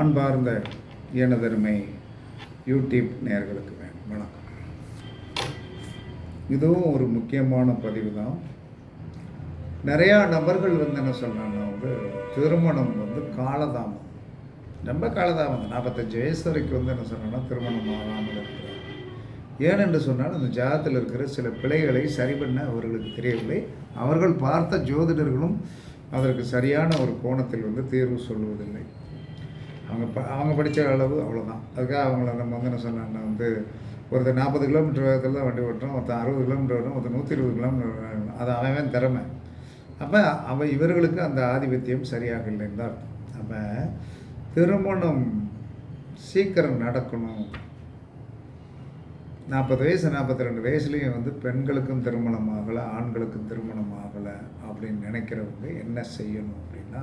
அன்பார்ந்த எனதருமை யூடியூப் நேர்களுக்கு வணக்கம். இதுவும் ஒரு முக்கியமான பதிவு தான் நிறையா நபர்கள் வந்து என்ன சொல்கிறாங்கன்னா வந்து திருமணம் வந்து காலதாமம் ரொம்ப காலதாமம் நாற்பத்தஞ்சு வயசு வரைக்கும் வந்து என்ன சொன்னாங்கன்னா திருமணம் ஆகாமல் இருக்கிறார் ஏனென்று சொன்னால் அந்த ஜாதத்தில் இருக்கிற சில பிழைகளை சரி பண்ண அவர்களுக்கு தெரியவில்லை. அவர்கள் பார்த்த ஜோதிடர்களும் அதற்கு சரியான ஒரு கோணத்தில் வந்து தீர்வு சொல்வதில்லை. அவங்க ப அவங்க படித்த அளவு அவ்வளோதான் அதுக்காக அவங்கள நம்ம வந்து என்ன சொன்னாங்கன்னா வந்து ஒருத்தர் நாற்பது கிலோமீட்டர் வேகத்தில் தான் வண்டி ஓட்டுறோம் ஒருத்தன் அறுபது கிலோமீட்டர் வரும் ஒருத்தர் நூற்றி இருபது கிலோமீட்டர் வரும். அது அவன் திறமை. அப்போ அவ இவர்களுக்கு அந்த ஆதிபத்தியம் சரியாக இல்லைன்னு தான் அர்த்தம். அப்போ திருமணம் சீக்கிரம் நடக்கணும். நாற்பது வயசு நாற்பத்தி ரெண்டு வயசுலேயும் வந்து பெண்களுக்கும் திருமணம் ஆகலை ஆண்களுக்கும் திருமணம் ஆகலை அப்படின்னு நினைக்கிறவங்க என்ன செய்யணும் அப்படின்னா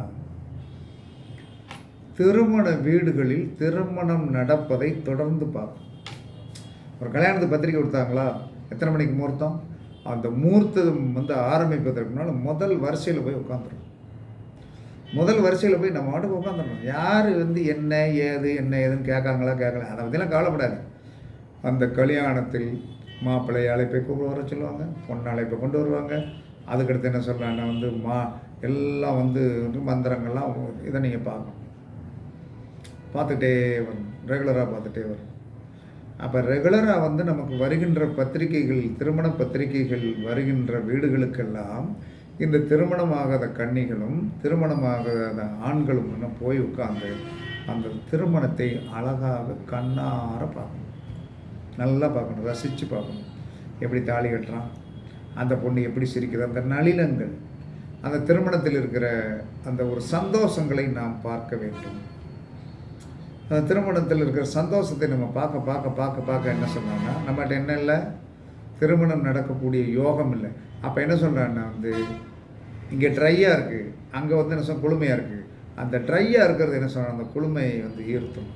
திருமண வீடுகளில் திருமணம் நடப்பதை தொடர்ந்து பார்ப்போம். ஒரு கல்யாணத்துக்கு பத்திரிக்கை கொடுத்தாங்களா? எத்தனை மணிக்கு முகூர்த்தம்? அந்த முகூர்த்தம் வந்து ஆரம்பிப்பதற்கு முன்னால் முதல் வரிசையில் போய் உட்காந்துரும் முதல் வரிசையில் போய் நம்ம மாட்டுக்கு உட்காந்துடணும் யார் வந்து என்ன ஏது என்ன ஏதுன்னு கேட்காங்களா கேட்கல? அதை பற்றிலாம் கவலைப்படாது அந்த கல்யாணத்தில் மாப்பிள்ளை அழைப்பை கூப்பிட வர சொல்லுவாங்க பொண்ணு அழைப்பை கொண்டு வருவாங்க. அதுக்கடுத்து என்ன சொல்கிறாங்கன்னா வந்து மா எல்லாம் வந்து மந்திரங்கள்லாம் இதை நீங்கள் பார்க்கணும். பார்த்துட்டே வரணும் ரெகுலராக பார்த்துட்டே வரணும் அப்போ ரெகுலராக வந்து நமக்கு வருகின்ற பத்திரிகைகள் திருமண பத்திரிகைகள் வருகின்ற வீடுகளுக்கெல்லாம் இந்த திருமணமாகாத கன்னிகளும் திருமணமாகாத ஆண்களும் இன்னும் போய் உட்காந்து அந்த திருமணத்தை அழகாக கண்ணார பார்க்கணும். நல்லா பார்க்கணும் ரசித்து பார்க்கணும். எப்படி தாலி கட்டுறான்? அந்த பொண்ணு எப்படி சிரிக்குது? அந்த நளினங்கள் அந்த திருமணத்தில் இருக்கிற அந்த ஒரு சந்தோஷங்களை நாம் பார்க்க வேண்டும். அந்த திருமணத்தில் இருக்கிற சந்தோஷத்தை நம்ம பார்க்க பார்க்க பார்க்க பார்க்க என்ன சொன்னாங்கன்னா நம்மகிட்ட என்ன இல்லை? திருமணம் நடக்கக்கூடிய யோகம் இல்லை. அப்போ என்ன சொல்கிறான்னா வந்து இங்கே ட்ரையாக இருக்குது அங்கே வந்து என்ன சொன்ன குளுமையாக இருக்குது அந்த ட்ரையாக இருக்கிறது என்ன சொல்கிறாங்க அந்த குளுமையை வந்து ஈர்த்தும்.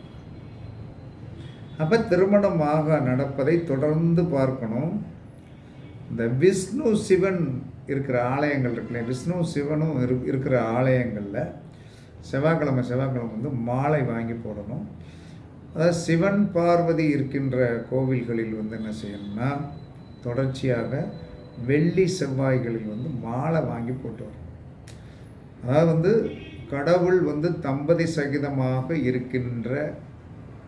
அப்போ திருமணமாக நடப்பதை தொடர்ந்து பார்க்கணும். இந்த விஷ்ணு சிவன் இருக்கிற ஆலயங்கள் இருக்குல்ல விஷ்ணு சிவனும் இரு இருக்கிற ஆலயங்களில் செவ்வாய்க்கிழமை செவ்வாய்க்கிழமை வந்து மாலை வாங்கி போடணும். அதாவது சிவன் பார்வதி இருக்கின்ற கோவில்களில் வந்து என்ன செய்யணும்னா தொடர்ச்சியாக வெள்ளி செவ்வாய்களில் வந்து மாலை வாங்கி போட்டு வரணும். அதாவது வந்து கடவுள் வந்து தம்பதி சகிதமாக இருக்கின்ற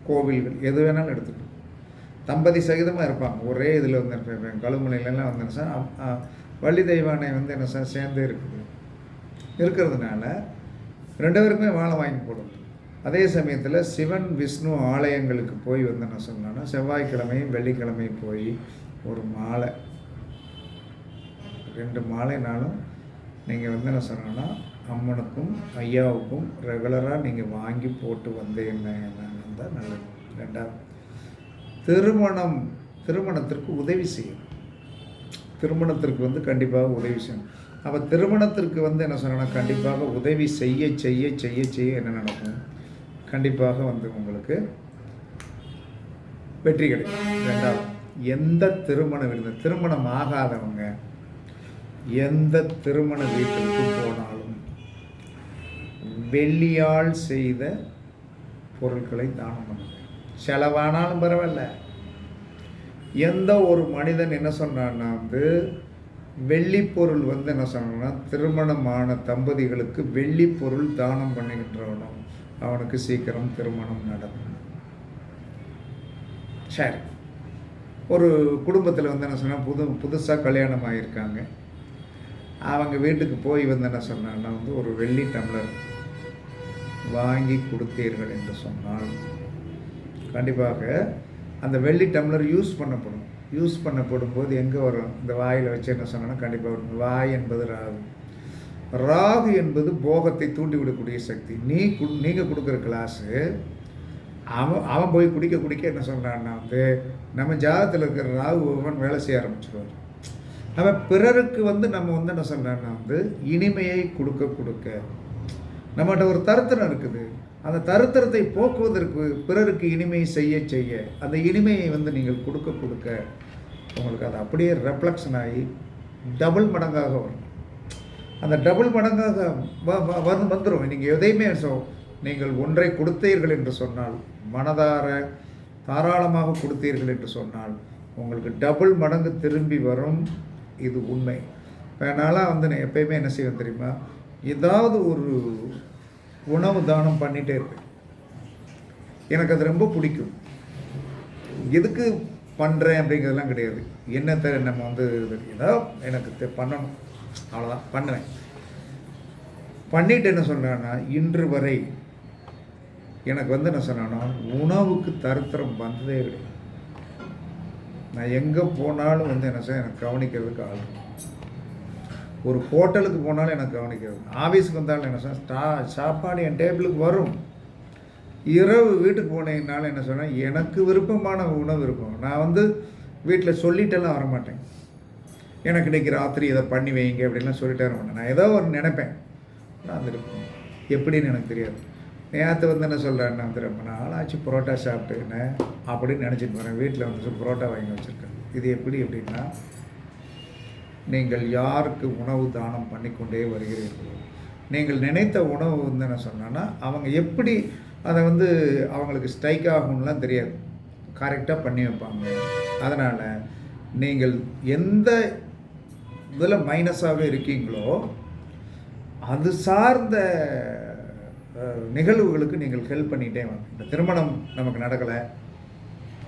கோவில்கள் எது வேணாலும் எடுத்துக்கணும் தம்பதி சகிதமாக இருப்பாங்க. ஒரே இதில் வந்து இருப்பாங்க கழுமலையிலலாம் வந்து என்ன சார் வள்ளி தெய்வானை வந்து என்ன சார் சேர்ந்தே இருக்குது. இருக்கிறதுனால ரெண்டு பேருக்குமே வாழை வாங்கி போடும். அதே சமயத்தில் சிவன் விஷ்ணு ஆலயங்களுக்கு போய் வந்து என்ன சொன்னோன்னா செவ்வாய்க்கிழமையும் வெள்ளிக்கிழமையும் போய் ஒரு மாலை. ரெண்டு மாலைனாலும் நீங்கள் வந்து என்ன சொன்னோன்னா அம்மனுக்கும் ஐயாவுக்கும் ரெகுலராக நீங்கள் வாங்கி போட்டு வந்தீங்கன்னா தான் நல்லது. ரெண்டாவது திருமணம் திருமணத்திற்கு உதவி செய்யணும். திருமணத்திற்கு வந்து கண்டிப்பாக உதவி செய்யணும். அப்போ திருமணத்திற்கு வந்து என்ன சொன்னால் கண்டிப்பாக உதவி செய்ய செய்ய செய்ய செய்ய என்ன நடக்கும்? கண்டிப்பாக வந்து உங்களுக்கு வெற்றி கிடைக்கும். ரெண்டாவது எந்த திருமண விருந்து திருமணம் ஆகாதவங்க எந்த திருமண வீட்டிற்கு போனாலும் வெள்ளியால் செய்த பொருட்களை தானம் பண்ணுங்க. செலவானாலும் பரவாயில்ல. எந்த ஒரு மனிதன் என்ன சொன்னான்னா வந்து வெள்ளி பொருள் வந்து என்ன சொன்னோம்னா திருமணமான தம்பதிகளுக்கு வெள்ளி பொருள் தானம் பண்ணுகின்றவனும் அவனுக்கு சீக்கிரம் திருமணம் நடக்கும். சரி. ஒரு குடும்பத்தில் வந்து என்ன சொன்னால் புது புதுசாக கல்யாணம் ஆகியிருக்காங்க அவங்க வீட்டுக்கு போய் வந்து என்ன சொன்னாங்கன்னா வந்து ஒரு வெள்ளி டம்ளர் வாங்கி கொடுத்தீர்கள் என்று சொன்னால் கண்டிப்பாக அந்த வெள்ளி டம்ளர் யூஸ் பண்ணப்படும். யூஸ் பண்ணப்படும் போது எங்கே வரும்? இந்த வாயில் வச்சு என்ன சொன்னோன்னா கண்டிப்பாக வரும். வாய் என்பது ராகு. ராகு என்பது போகத்தை தூண்டி விடக்கூடிய சக்தி. நீ கு நீங்கள் கொடுக்குற கிளாஸு அவன் அவன் போய் குடிக்க குடிக்க என்ன சொல்கிறான்னா வந்து நம்ம ஜாதத்தில் இருக்கிற ராகு பகவான் வேலை செய்ய ஆரம்பிச்சிடுவார் நம்ம பிறருக்கு வந்து நம்ம வந்து என்ன சொல்கிறான்னா வந்து இனிமையை கொடுக்க கொடுக்க நம்மகிட்ட ஒரு தருத்திரம் இருக்குது. அந்த தருத்திரத்தை போக்குவதற்கு பிறருக்கு இனிமை செய்ய செய்ய அந்த இனிமையை வந்து நீங்கள் கொடுக்க கொடுக்க உங்களுக்கு அது அப்படியே ரெஃப்ளக்ஷன் ஆகி டபுள் மடங்காக வரும். அந்த டபுள் மடங்காக வ- வ- வந்து வந்துடும் நீங்கள் எதையுமே சொ நீங்கள் ஒன்றை கொடுத்தீர்கள் என்று சொன்னால் மனதார தாராளமாக கொடுத்தீர்கள் என்று சொன்னால் உங்களுக்கு டபுள் மடங்கு திரும்பி வரும். இது உண்மை. அதனால் வந்து நான் எப்பயுமே என்ன செய்வேன் தெரியுமா? ஏதாவது ஒரு உணவு தானம் பண்ணிகிட்டே இருப்பேன். எனக்கு அது ரொம்ப பிடிக்கும். எதுக்கு பண்ணுறேன் அப்படிங்கிறதுலாம் கிடையாது. என்னத்தை நம்ம வந்து இது ஏதோ எனக்கு தெ- பண்ணணும். அவ்வளோதான் பண்ணுவேன். பண்ணிட்டு என்ன சொன்னேன்னா இன்று வரை எனக்கு வந்து என்ன சொன்னேன்னா உணவுக்கு தருத்திரம் வந்ததே கிடையாது. நான் எங்கே போனாலும் வந்து என்ன சார் எனக்கு கவனிக்கிறதுக்கு ஆள் இருக்கும். ஒரு ஹோட்டலுக்கு போனாலும் எனக்கு கவனிக்கிறது ஆஃபீஸுக்கு வந்தாலும் என்ன சொன்னால் ஸ்டா சாப்பாடு என் டேபிளுக்கு வரும். இரவு வீட்டுக்கு போனீங்கனாலும் என்ன சொன்னேன் எனக்கு விருப்பமான உணவு இருக்கும். நான் வந்து வீட்டில் சொல்லிட்டெல்லாம் வரமாட்டேன். எனக்கு இன்னைக்கு ராத்திரி இதை பண்ணி வைங்க அப்படின்லாம் சொல்லிட்டே வர மாட்டேன். நான் ஏதோ ஒரு நினைப்பேன். நான் அது இருக்கும் எப்படின்னு எனக்கு தெரியாது. நேற்று வந்து என்ன சொல்கிறேன் வந்து நாள் ஆச்சு புரோட்டா சாப்பிட்டுன்னு அப்படின்னு நினச்சிட்டு போகிறேன் வீட்டில் வந்து புரோட்டா வாங்கி வச்சுருக்கேன். இது எப்படி எப்படின்னா நீங்கள் யாருக்கு உணவு தானம் பண்ணிக்கொண்டே வருகிறீர்களோ? நீங்கள் நினைத்த உணவு வந்து என்ன சொன்னேன்னா அவங்க எப்படி அதை வந்து அவங்களுக்கு ஸ்ட்ரைக் ஆகும்லாம் தெரியாது. கரெக்டாக பண்ணி வைப்பாங்க. அதனால் நீங்கள் எந்த இதில் மைனஸாக இருக்கீங்களோ அது சார்ந்த நிகழ்வுகளுக்கு நீங்கள் ஹெல்ப் பண்ணிகிட்டே வாங்க. இந்த திருமணம் நமக்கு நடக்கலை.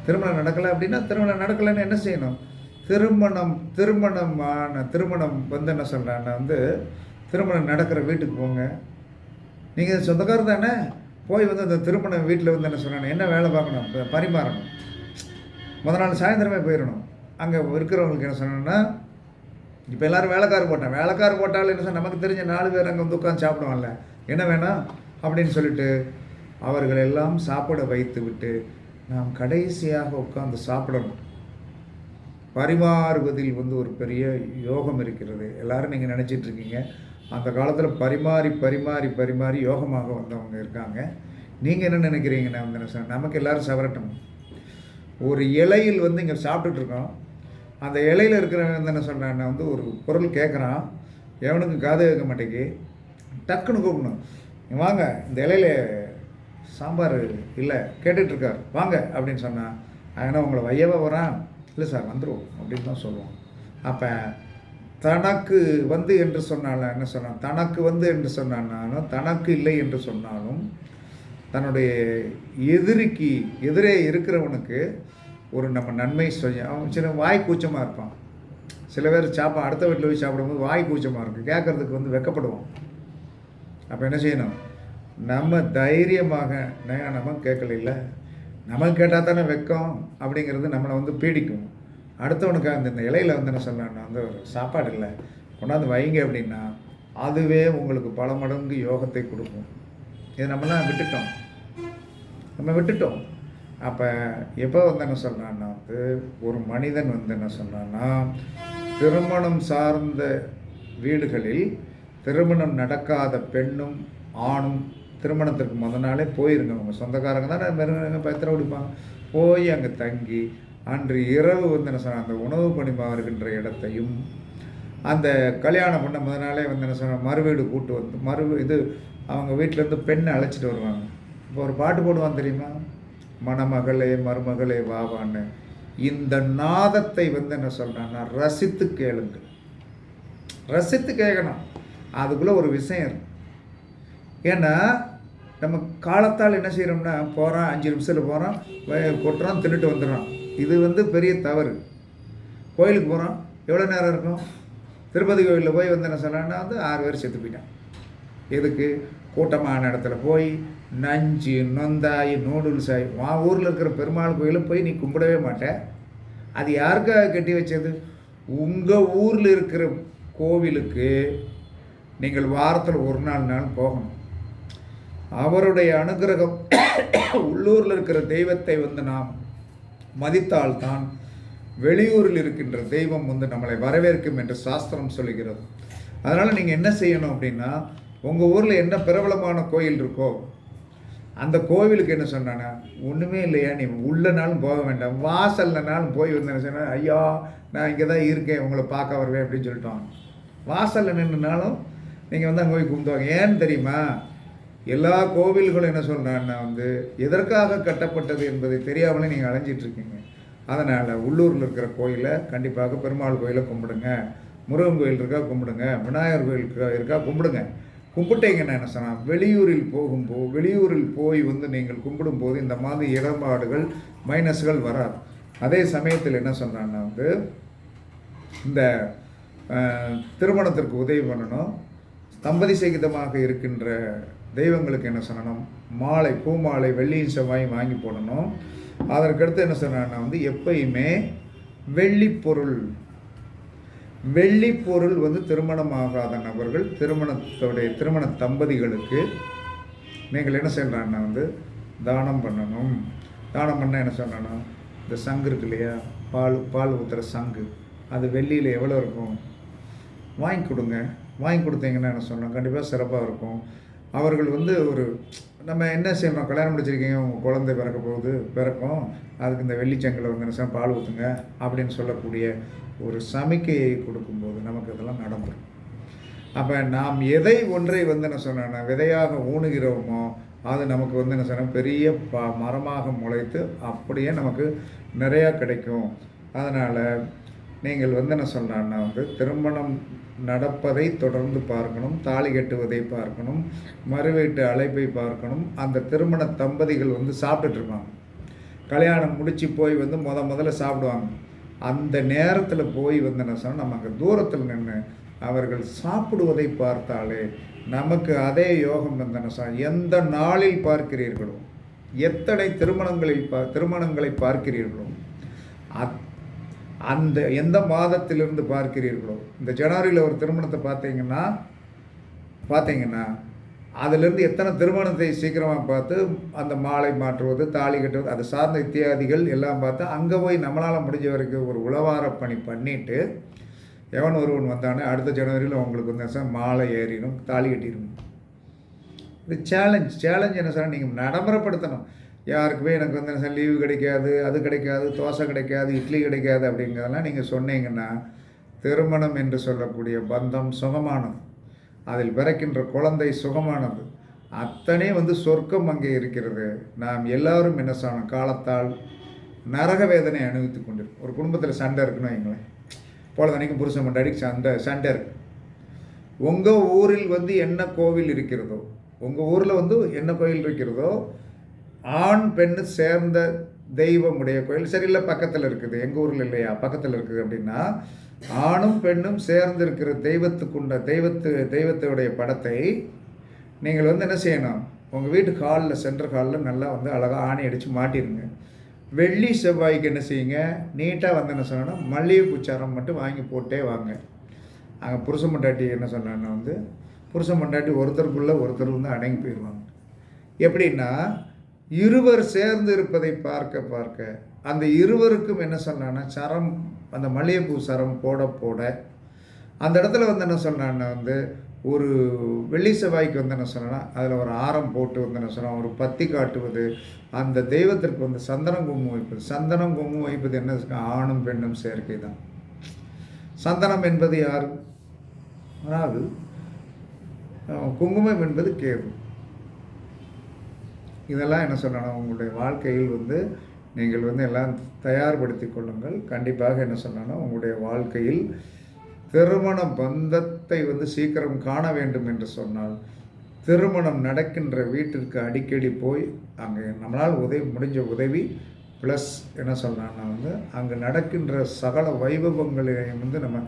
திருமணம் நடக்கலை அப்படின்னா திருமணம் நடக்கலைன்னு என்ன செய்யணும்? திருமணம் திருமணமான திருமணம் வந்து என்ன சொல்கிறேன்னா வந்து திருமணம் நடக்கிற வீட்டுக்கு போங்க. நீங்கள் சொந்தக்காரர் தானே? போய் வந்து அந்த திருமணம் வீட்டில் வந்து என்ன சொல்கிறேன் என்ன வேலை பார்க்கணும்? பரிமாறணும். முத நாள் சாயந்தரமே போயிடணும். அங்கே இருக்கிறவங்களுக்கு என்ன சொன்னோன்னா இப்போ எல்லாரும் வேலைக்கார் போட்டேன் வேலைக்கார் போட்டாலும் என்ன சொன்ன நமக்கு தெரிஞ்ச நாலு பேர் அங்கே வந்து உட்காந்து சாப்பிடுவாங்கல்ல. என்ன வேணாம்? அப்படின்னு சொல்லிட்டு அவர்களெல்லாம் சாப்பிட வைத்து விட்டு நாம் கடைசியாக உட்காந்து சாப்பிடணும். பரிமாறுவதில் வந்து ஒரு பெரிய யோகம் இருக்கிறது. எல்லாரும் நீங்கள் நினச்சிட்டு இருக்கீங்க. அந்த காலத்தில் பரிமாறி பரிமாறி பரிமாறி யோகமாக வந்தவங்க இருக்காங்க. நீங்கள் என்ன நினைக்கிறீங்கன்னா வந்து நமக்கு எல்லோரும் சவரட்டும். ஒரு இலையில் வந்து இங்கே சாப்பிட்டுட்டு இருக்கோம். அந்த இலையில் இருக்கிறவன் வந்து என்ன சொல்கிறான் வந்து ஒரு பொருள் கேட்குறான் எவனுக்கு காது கேட்க மாட்டேங்கி டக்குன்னு கூப்பிடணும். வாங்க இந்த இலையில சாம்பார் இல்லை கேட்டுட்ருக்கார் வாங்க அப்படின்னு சொன்னான். ஆனால் உங்களை வையவா வரான் இல்லை சார் வந்துடும் அப்படின்னு தான் சொல்லுவோம். அப்போ தனக்கு வந்து என்று சொன்னால என்ன சொன்னான்? தனக்கு வந்து என்று சொன்னாலும் தனக்கு இல்லை என்று சொன்னாலும் தன்னுடைய எதிரிக்கு எதிரே இருக்கிறவனுக்கு ஒரு நம்ம நன்மை செய்ய அவன் சில வாய் கூச்சமாக இருப்பான். சில பேர் சாப்பா அடுத்த வீட்டில் போய் சாப்பிடும்போது வாய் கூச்சமாக இருக்கும். கேட்கறதுக்கு வந்து வெக்கப்படுவோம் அப்போ என்ன செய்யணும்? நம்ம தைரியமாக நயானமாக நம்ம கேட்கல நமக்கு நம்ம கேட்டால் தானே வெக்கம் அப்படிங்கிறது நம்மளை வந்து பீடிக்கும். அடுத்தவனுக்கு அந்த இந்த இலையில் வந்து என்ன சொல்லணும்னா அந்த ஒரு சாப்பாடு இல்லை கொண்டாந்து வைங்க அப்படின்னா அதுவே உங்களுக்கு பல மடங்கு யோகத்தை கொடுக்கும். இதை நம்மலாம் விட்டுட்டோம். நம்ம விட்டுட்டோம். அப்போ எப்போ வந்து என்ன சொல்கிறான்னா வந்து ஒரு மனிதன் வந்து என்ன சொல்கிறான்னா திருமணம் சார்ந்த வீடுகளில் திருமணம் நடக்காத பெண்ணும் ஆணும் திருமணத்திற்கு முத நாளே போயிருங்க அவங்க சொந்தக்காரங்க தானே மெருங்க பத்திரம் குடிப்பாங்க போய் அங்கே தங்கி அன்று இரவு வந்து என்ன சொன்ன அந்த உணவு பணிமாறுகின்ற இடத்தையும் அந்த கல்யாணம் பண்ண முத நாளே வந்து என்ன சொன்ன மறுவீடு கூட்டு வந்து மறு இது அவங்க வீட்டிலேருந்து பெண்ணை அழைச்சிட்டு வருவாங்க. இப்போ ஒரு பாட்டு போடுவான் தெரியுமா? மணமகளே மருமகளே வாவான்னு இந்த நாதத்தை வந்து என்ன சொல்கிறான்னா ரசித்து கேளுங்கள். ரசித்து கேட்கணும். அதுக்குள்ளே ஒரு விஷயம் இருக்கு. ஏன்னா நம்ம காலத்தால் என்ன செய்கிறோம்னா போகிறோம் அஞ்சு நிமிஷத்தில் போகிறோம் கொட்டுறோம் தின்னுட்டு வந்துடுறோம் இது வந்து பெரிய தவறு. கோயிலுக்கு போகிறோம் எவ்வளோ நேரம் இருக்கும்? திருப்பதி கோயிலில் போய் வந்து என்ன சொன்னான்னா வந்து ஆறு பேர் செத்து போயிட்டான். எதுக்கு? கூட்டமான இடத்துல போய் நஞ்சு நொந்தாய் நூடுல்ஸ் ஆகி வா ஊரில் இருக்கிற பெருமாள் கோயிலில் போய் நீ கும்பிடவே மாட்டேன் அது யாருக்காக கட்டி வச்சது? உங்கள் ஊரில் இருக்கிற கோவிலுக்கு நீங்கள் வாரத்தில் ஒரு நாள் நாள் போகணும். அவருடைய அனுகிரகம் உள்ளூரில் இருக்கிற தெய்வத்தை வந்து நாம் மதித்தால்தான் வெளியூரில் இருக்கின்ற தெய்வம் வந்து நம்மளை வரவேற்கும் என்று சாஸ்திரம் சொல்லுகிறது அதனால் நீங்கள் என்ன செய்யணும் அப்படின்னா உங்கள் ஊரில் என்ன பிரபலமான கோயில் இருக்கோ அந்த கோவிலுக்கு என்ன சொன்னானே ஒன்றுமே இல்லையா நீ உள்ளனாலும் போக வேண்டாம் வாசல்லனாலும் போய் வந்து என்ன சொன்னா ஐயா நான் இங்கே தான் இருக்கேன் உங்களை பார்க்க வருவேன் அப்படின்னு சொல்லிட்டோம் வாசலில் நின்றுனாலும் நீங்கள் வந்து அங்கே போய் கும்பிடுவாங்க. ஏன்னு தெரியுமா? எல்லா கோவில்களும் என்ன சொல்கிறான்னா வந்து எதற்காக கட்டப்பட்டது என்பதை தெரியாமலே நீங்கள் அலைஞ்சிட்ருக்கீங்க அதனால் உள்ளூரில் இருக்கிற கோயிலை கண்டிப்பாக பெருமாள் கோயிலை கும்பிடுங்க. முருகன் கோயில் இருக்கா கும்பிடுங்க. விநாயகர் கோயில் இருக்கா இருக்கா கும்பிடுங்க. கும்பிட்டீங்கன்னா என்ன சொன்னால் வெளியூரில் போகும்போது வெளியூரில் போய் வந்து நீங்கள் கும்பிடும்போது இந்த மாதிரி இடர்பாடுகள் மைனஸ்கள் வராது. அதே சமயத்தில் என்ன சொன்னான்னா வந்து இந்த திருமணத்திற்கு உதவி பண்ணணும். தம்பதி சகிதமாக இருக்கின்ற தெய்வங்களுக்கு என்ன சொல்லணும்? மாலை பூமாலை வெள்ளியின் செவ்வாயும் வாங்கி போடணும். அதற்கடுத்து என்ன சொன்னா வந்து எப்பயுமே வெள்ளி பொருள் வெள்ளி பொருள் வந்து திருமணமாகாத நபர்கள் திருமணத்தோடைய திருமண தம்பதிகளுக்கு நீங்கள் என்ன செய்யலான்னா வந்து தானம் பண்ணணும். தானம் பண்ண என்ன சொல்லணும் இந்த சங்கு இருக்கு இல்லையா? பால் பால் ஊற்றுற சங்கு. அது வெள்ளியில் எவ்வளோ இருக்கும்? வாங்கி கொடுங்க. வாங்கி கொடுத்தீங்கன்னா என்ன சொன்னோம் கண்டிப்பாக சிறப்பாக இருக்கும். அவர்கள் வந்து ஒரு நம்ம என்ன செய்யணும்? கல்யாணம் முடிச்சிருக்கீங்க உங்கள் குழந்தை பிறக்க போகுது பிறக்கும். அதுக்கு இந்த வெள்ளிச்சங்கில் வந்து என்ன பால் ஊற்றுங்க அப்படின்னு சொல்லக்கூடிய ஒரு சமிக்கையை கொடுக்கும்போது நமக்கு இதெல்லாம் நடந்துடும் அப்போ நாம் எதை ஒன்றை வந்து என்ன சொன்னேன்னா விதையாக ஊணுகிறோமோ அது நமக்கு வந்து என்ன சொன்னால் பெரிய ப மரமாக முளைத்து அப்படியே நமக்கு நிறையா கிடைக்கும். அதனால் நீங்கள் வந்து என்ன சொன்னான்னா வந்து திருமணம் நடப்பதை தொடர்ந்து பார்க்கணும் தாலி கட்டுவதை பார்க்கணும் மறுவீட்டு அழைப்பை பார்க்கணும். அந்த திருமண தம்பதிகள் வந்து சாப்பிட்டுட்ருப்பாங்க கல்யாணம் முடித்து போய் வந்து முத முதல்ல சாப்பிடுவாங்க. அந்த நேரத்தில் போய் வந்து என்ன சொன்னால் நம்ம அங்கே தூரத்தில் நின்று அவர்கள் சாப்பிடுவதை பார்த்தாலே நமக்கு அதே யோகம் வந்து என்ன சொன்னால் எந்த நாளில் பார்க்கிறீர்களோ எத்தனை திருமணங்களில் பா திருமணங்களை பார்க்கிறீர்களோ அத் அந்த எந்த மாதத்திலிருந்து பார்க்கிறீர்களோ இந்த ஜனவரியில் ஒரு திருமணத்தை பார்த்தீங்கன்னா பார்த்தீங்கன்னா அதிலிருந்து எத்தனை திருமணத்தை சீக்கிரமாக பார்த்து அந்த மாலை மாற்றுவது தாலி கட்டுவது அது சார்ந்த இத்தியாதிகள் எல்லாம் பார்த்து அங்கே போய் நம்மளால் முடிஞ்ச வரைக்கும் ஒரு உளவார பணி பண்ணிவிட்டு எவன் ஒருவன் வந்தானே அடுத்த ஜனவரியில் உங்களுக்கு வந்து சார் மாலை ஏறிடும் தாலி கட்டிடும். இது சேலஞ்ச் சேலஞ்ச் என்ன சார் நீங்கள் நடைமுறைப்படுத்தணும். யாருக்குமே எனக்கு வந்து என்ன லீவு கிடைக்காது அது கிடைக்காது தோசை கிடைக்காது இட்லி கிடைக்காது அப்படிங்கிறதெல்லாம் நீங்கள் சொன்னீங்கன்னா திருமணம் என்று சொல்லக்கூடிய பந்தம் சுகமானது. அதில் பிறக்கின்ற குழந்தை சுகமானது. அத்தனை வந்து சொர்க்கம் அங்கே இருக்கிறது. நாம் எல்லாரும் என்ன சொல்லணும் காலத்தால் நரக வேதனை அனுபவித்துக் கொண்டிருக்கோம் ஒரு குடும்பத்தில் சண்டை இருக்குன்னு வைங்களேன். பொழுதனைக்கும் புருஷன் மண்டாடிக்கு சண்டை சண்டை இருக்கு. உங்கள் ஊரில் வந்து என்ன கோவில் இருக்கிறதோ உங்கள் ஊரில் வந்து என்ன கோவில் இருக்கிறதோ ஆண் பெண்ணு சேர்ந்த தெய்வம் உடைய கோயில். சரி இல்லை பக்கத்தில் இருக்குது. எங்கள் ஊரில் இல்லையா? பக்கத்தில் இருக்குது அப்படின்னா ஆணும் பெண்ணும் சேர்ந்து இருக்கிற தெய்வத்துக்குண்ட தெய்வத்து தெய்வத்துடைய படத்தை நீங்கள் வந்து என்ன செய்யணும்? உங்கள் வீட்டு ஹாலில் சென்டர் ஹாலில் நல்லா வந்து அழகாக ஆணி அடித்து மாட்டிருங்க. வெள்ளி செவ்வாய்க்கு என்ன செய்யுங்க? நீட்டாக வந்து என்ன சொன்னோன்னா மல்லிகை பூச்சாரம் மட்டும் வாங்கி போட்டே வாங்க. அங்கே புருஷ மண்டாட்டி என்ன சொன்னான்னா வந்து புருஷ மண்டாட்டி ஒருத்தருக்குள்ளே ஒருத்தர் வந்து அடங்கி போயிடுவாங்க. எப்படின்னா இருவர் சேர்ந்து இருப்பதை பார்க்க பார்க்க அந்த இருவருக்கும் என்ன சொன்னான்னா சரம் அந்த மல்லிகைப்பூ சரம் போட போட அந்த இடத்துல வந்து என்ன சொன்னான்னா வந்து ஒரு வெள்ளி செவ்வாய்க்கு வந்து என்ன சொன்னால் அதில் ஒரு ஆரம் போட்டு வந்து என்ன சொன்னால் ஒரு பத்தி காட்டுவது அந்த தெய்வத்திற்கு வந்து சந்தனம் குங்குமம் வைப்பது. சந்தனம் குங்குமம் வைப்பது என்ன? ஆணும் பெண்ணும் சேர்க்கை தான். சந்தனம் என்பது யார்? அதாவது குங்குமம் என்பது கேது. இதெல்லாம் என்ன சொல்லணும்? உங்களுடைய வாழ்க்கையில் வந்து நீங்கள் வந்து எல்லாம் தயார்படுத்தி கொள்ளுங்கள். கண்டிப்பாக என்ன சொல்லணும்? உங்களுடைய வாழ்க்கையில் திருமண பந்தத்தை வந்து சீக்கிரம் காண வேண்டும் என்று சொன்னால் திருமணம் நடக்கின்ற வீட்டிற்கு அடிக்கடி போய் அங்கே நம்மளால் உதவி முடிஞ்ச உதவி ப்ளஸ் என்ன சொல்லலாம்னா வந்து அங்கே நடக்கின்ற சகல வைபவங்களையும் வந்து நம்ம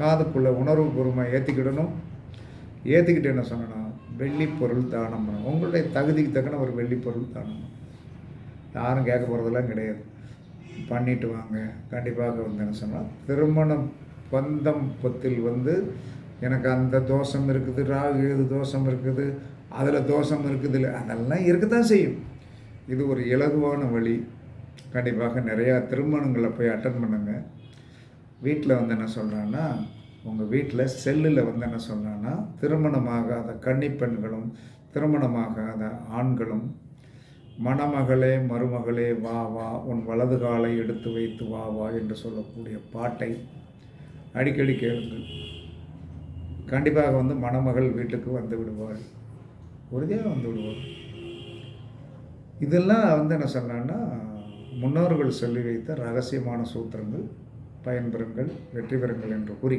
காதுக்குள்ளே உணர்வுபூர்வமாக ஏற்றிக்கிடணும் ஏற்றிக்கிட்டு என்ன சொல்லணும்? வெள்ளி பொருள் தானம் பண்ணணும் உங்களுடைய தகுதிக்கு தக்கன ஒரு வெள்ளி பொருள் தானம் பண்ணணும் யாரும் கேட்க போகிறதெல்லாம் கிடையாது. பண்ணிட்டு வாங்க. கண்டிப்பாக வந்து என்ன சொன்னால் திருமணம் பந்தம் பத்தில் வந்து எனக்கு அந்த தோஷம் இருக்குது ராகு ஏது தோஷம் இருக்குது அதில் தோஷம் இருக்குது இல்லை அதெல்லாம் இருக்கத்தான் செய்யும். இது ஒரு இலகுவான வழி. கண்டிப்பாக நிறையா திருமணங்களை போய் அட்டன் பண்ணுங்கள் வீட்டில் வந்து என்ன சொல்கிறான்னா உங்கள் வீட்டில் செல்லில் வந்து என்ன சொல்கிறான்னா திருமணமாகாத கன்னிப்பெண்களும் திருமணமாகாத ஆண்களும் மணமகளே மருமகளே வா வா உன் வலது காலை எடுத்து வைத்து வா வா என்று சொல்லக்கூடிய பாட்டை அடிக்கடி கேளுங்கள். கண்டிப்பாக வந்து மணமகள் வீட்டுக்கு வந்து விடுவார் உறுதியாக வந்து விடுவார் இதெல்லாம் வந்து என்ன சொன்னான்னா முன்னோர்கள் சொல்லி வைத்த ரகசியமான சூத்திரங்கள் பயன்பெறுங்கள் வெற்றி பெறுங்கள் என்று கூறி